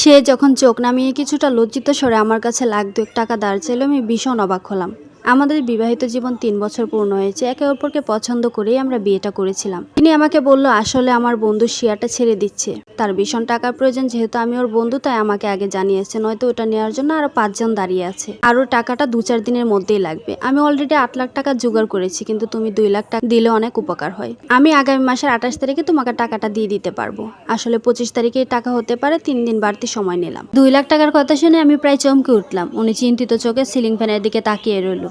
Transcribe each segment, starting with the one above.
সে যখন চোখ নামিয়ে কিছুটা লজ্জিত স্বরে আমার কাছে লাখ দুয়েক টাকা দাঁড় চাইল, আমি ভীষণ অবাক হলাম। আমাদের বিবাহিত জীবন তিন বছর পূর্ণ হয়েছে, একে অপরকে পছন্দ করেই আমরা বিয়েটা করেছিলাম। তিনি আমাকে বলল, আসলে আমার বন্ধু শিয়াটা ছেড়ে দিচ্ছে। তার ভীষণ টাকার প্রয়োজন, যেহেতু আমি ওর বন্ধু, তাই আমাকে আগে জানিয়েছে, নয়তো ওটা নেওয়ার জন্য আরও পাঁচজন দাঁড়িয়ে আছে। আর ওর টাকাটা দু চার দিনের মধ্যেই লাগবে। আমি অলরেডি আট লাখ টাকা জোগাড় করেছি, কিন্তু তুমি দুই লাখ টাকা দিলে অনেক উপকার হয়। আমি আগামী মাসের আঠাশ তারিখে তোমাকে টাকাটা দিয়ে দিতে পারব। আসলে পঁচিশ তারিখে টাকা হতে পারে, তিন দিন বাড়তি সময় নিলাম। দুই লাখ টাকার কথা শুনে আমি প্রায় চমকে উঠলাম। উনি চিন্তিত চোখে সিলিং ফ্যানের দিকে তাকিয়ে রইল।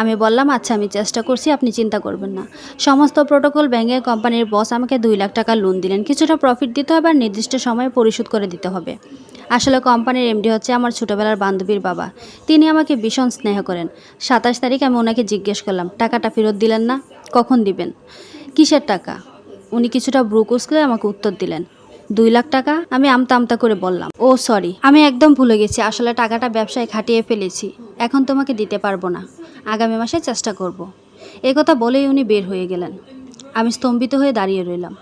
আমি বললাম আচ্ছা আমি চেষ্টা করছি, আপনি চিন্তা করবেন না। সমস্ত প্রোটোকল ব্যাংকের কোম্পানির বস আমাকে দুই লাখ টাকা লোন দিলেন। কিছুটা প্রফিট দিতে হবে আর নির্দিষ্ট সময়ে পরিশোধ করে দিতে হবে। আসলে কোম্পানির এমডি হচ্ছে আমার ছোটবেলার বান্ধবীর বাবা। তিনি আমাকে ভীষণ স্নেহ করেন। সাতাশ তারিখ আমি ওনাকে জিজ্ঞেস করলাম, টাকাটা ফেরত দিলেন না? কখন দিবেন? কিসের টাকা? উনি কিছুটা ব্রুকুস করে আমাকে উত্তর দিলেন, দুই লাখ টাকা? আমি আমতা আমতা করে বললাম, ও সরি আমি একদম ভুলে গেছি। আসলে টাকাটা ব্যবসায় খাটিয়ে ফেলেছি। এখন তোমাকে দিতে পারব না। আগামী মাসে চেষ্টা করব। এ কথা বলেই উনি বের হয়ে গেলেন আমি স্তম্ভিত হয়ে দাঁড়িয়ে রইলাম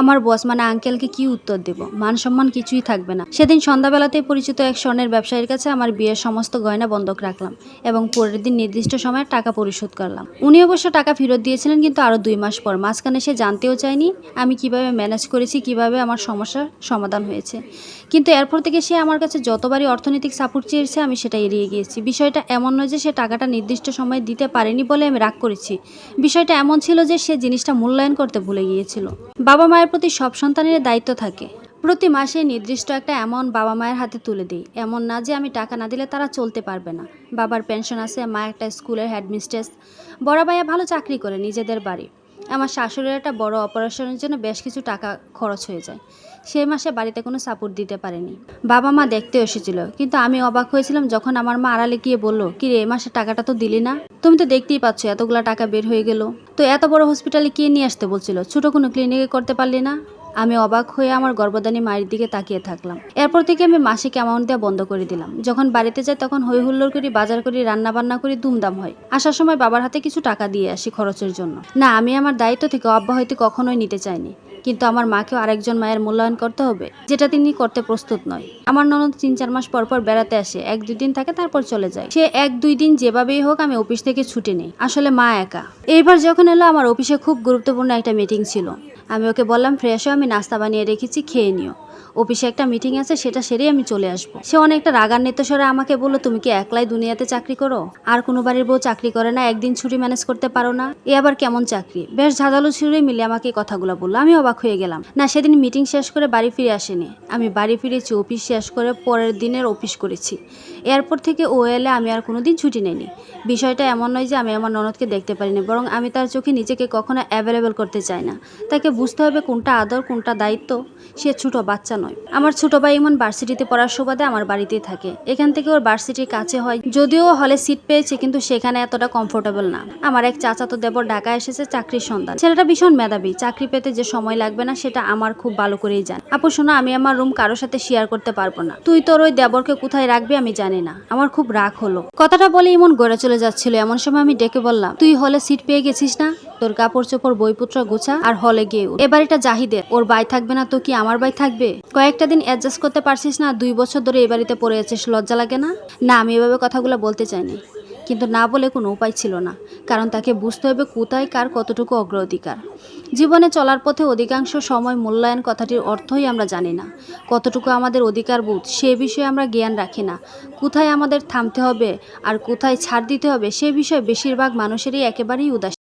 আমার বস মানে আঙ্কেলকে কি উত্তর দেব? মান সম্মান কিছুই থাকবে না। সেদিন সন্ধ্যাবেলাতে পরিচিত এক স্বর্ণের ব্যবসায়ীর কাছে আমার বিয়ের সমস্ত গয়না বন্ধক রাখলাম এবং পরের দিন নির্দিষ্ট সময়ে টাকা পরিশোধ করলাম। উনি অবশ্য টাকা ফেরত দিয়েছিলেন কিন্তু আরও দুই মাস পর। মাঝখানে সে জানতেও চায়নি আমি কীভাবে ম্যানেজ করেছি, কীভাবে আমার সমস্যার সমাধান হয়েছে। কিন্তু এরপর থেকে সে আমার কাছে যতবারই অর্থনৈতিক সাপোর্ট চেয়েছে আমি সেটা এড়িয়ে গিয়েছি। বিষয়টা এমন নয় যে সে টাকাটা নির্দিষ্ট সময়ে দিতে পারেনি বলে আমি রাগ করেছি। বিষয়টা এমন ছিল যে সে জিনিসটা মূল্যায়ন করতে ভুলে গিয়েছিল। বাবা মায়ের প্রতি সব সন্তানের দায়িত্ব থাকে। প্রতি মাসে নির্দিষ্ট একটা এমন বাবা মায়ের হাতে তুলে দিই। এমন না যে আমি টাকা না দিলে তারা চলতে পারবে না। বাবার পেনশন আছে, মা একটা স্কুলের হেডমিস্ট্রেস। বড় ভাইয়া ভালো চাকরি করে, নিজেদের বাড়ি। আমার শাশুড়ির একটা বড় অপারেশনের জন্য বেশ কিছু টাকা খরচ হয়ে যায়। সেই মাসে বাড়িতে কোনো সাপোর্ট দিতে পারেনি। বাবা মা দেখতে এসেছিল, কিন্তু আমি অবাক হয়েছিলাম যখন আমার মা আড়ালে গিয়ে বলল, কি রে, এ মাসে টাকাটা তো দিলি না? তুমি তো দেখতেই পাচ্ছ, এতগুলা টাকা বের হয়ে গেল। তো এত বড় হসপিটালে কে নিয়ে আসতে বলছিল? ছোট কোনো ক্লিনিকে করতে পারলি না? আমি অবাক হয়ে আমার গর্ভদানী মায়ের দিকে তাকিয়ে থাকলাম। এরপর থেকে আমি মাসিক অ্যামাউন্ট দেওয়া বন্ধ করে দিলাম। যখন বাড়িতে যাই তখন হই হুল্লোড় করি, বাজার করি রান্না বান্না করি দুমদাম হয়। আসার সময় বাবার হাতে কিছু টাকা দিয়ে আসি খরচের জন্য। না, আমি আমার দায়িত্ব থেকে অব্যাহতি কখনোই নিতে চাইনি। কিন্তু আমার মাকেও আরেকজন মায়ের মূল্যায়ন করতে হবে, যেটা তিনি করতে প্রস্তুত নয়। আমার ননদ তিন চার মাস পর পর বেড়াতে আসে, এক দুই দিন থাকে, তারপর চলে যায়। সে এক দুই দিন যেভাবেই হোক আমি অফিস থেকে ছুটি নেই। আসলে মা একা। এইবার যখন এলো, আমার অফিসে খুব গুরুত্বপূর্ণ একটা মিটিং ছিল। আমি ওকে বললাম, ফ্রেশ হয়ে আমি নাস্তা বানিয়ে রেখেছি, খেয়ে নিও। অফিসে একটা মিটিং আছে, সেটা সেরেই আমি চলে আসব। সে অনেকটা রাগান্বিত স্বরে আমাকে বলল, তুমি কি একলাই দুনিয়াতে চাকরি করো? আর কোনো বাড়ির বউ চাকরি করে না, একদিন ছুটি ম্যানেজ করতে পারো না? এ আবার কেমন চাকরি? বেশ ঝাঁঝালো ছুড়ে মিলে আমাকে কথাগুলো বলল। আমি অবাক হয়ে গেলাম। না, সেদিন মিটিং শেষ করে বাড়ি ফিরে আসেনি। আমি বাড়ি ফিরেছি, অফিস শেষ করে পরের দিনের অফিস করেছি। এরপর থেকে ও এলে আমি আর কোনোদিন ছুটি নেইনি। বিষয়টা এমন নয় যে আমি আমার ননদকে দেখতে পারিনি, বরং আমি তার চোখে নিজেকে কখনো অ্যাভেলেবেল করতে চাই না। তাকে বুঝতে হবে কোনটা আদর, কোনটা দায়িত্ব। সে ছোট বাচ্চা নয়। আমার ছোট ভাই ইমন ভার্সিটিতে পড়ার সুবাদে আমার বাড়িতেই থাকে। এখান থেকে ওর ভার্সিটির কাছে হয়। যদিও হলে সিট পেয়েছে, কিন্তু সেখানে এতটা কমফোর্টেবল না। আমার এক চাচাতো দেবর ঢাকা এসেছে চাকরির সন্ধান। ছেলেটা ভীষণ মেধাবী। চাকরি পেতে যে সময় লাগবে না, সেটা আমার খুব ভালো করেই জান। আপু, শোনা, আমি আমার রুম কারোর সাথে শেয়ার করতে পারব না। তুই তোর ওই দেবরকে কোথায় রাখবি আমি জানি না। আমার খুব রাগ হলো। কথাটা বলে ইমন গড়ে চলে যাচ্ছিল। এমন সময় আমি ডেকে বললাম, তুই হলে সিট পেয়ে গেছিস না? তোর কাপড় চোপড় বইপত্র গোছা আর হলে গিয়ে উঠ। এ বাড়িটা জাহিদের। ওর বাই থাকবে না তো কি আমার বাই থাকবে? কয়েকটা দিন অ্যাডজাস্ট করতে পারছিস না, দুই বছর ধরে এ বাড়িতে পড়ে আছিস, লজ্জা লাগে না? না, আমি এভাবে কথাগুলো বলতে চাইনি। কিন্তু না বলে কোনো উপায় ছিল না, কারণ তাকে বুঝতে হবে কোথায় কার কতটুকু অগ্রাধিকার। জীবনে চলার পথে অধিকাংশ সময় মূল্যায়ন কথাটির অর্থই আমরা জানি না। কতটুকু আমাদের অধিকার বোধ, সে বিষয়ে আমরা জ্ঞান রাখি না। কোথায় আমাদের থামতে হবে আর কোথায় ছাড় দিতে হবে, সে বিষয়ে বেশিরভাগ মানুষেরই একেবারেই উদাসীন।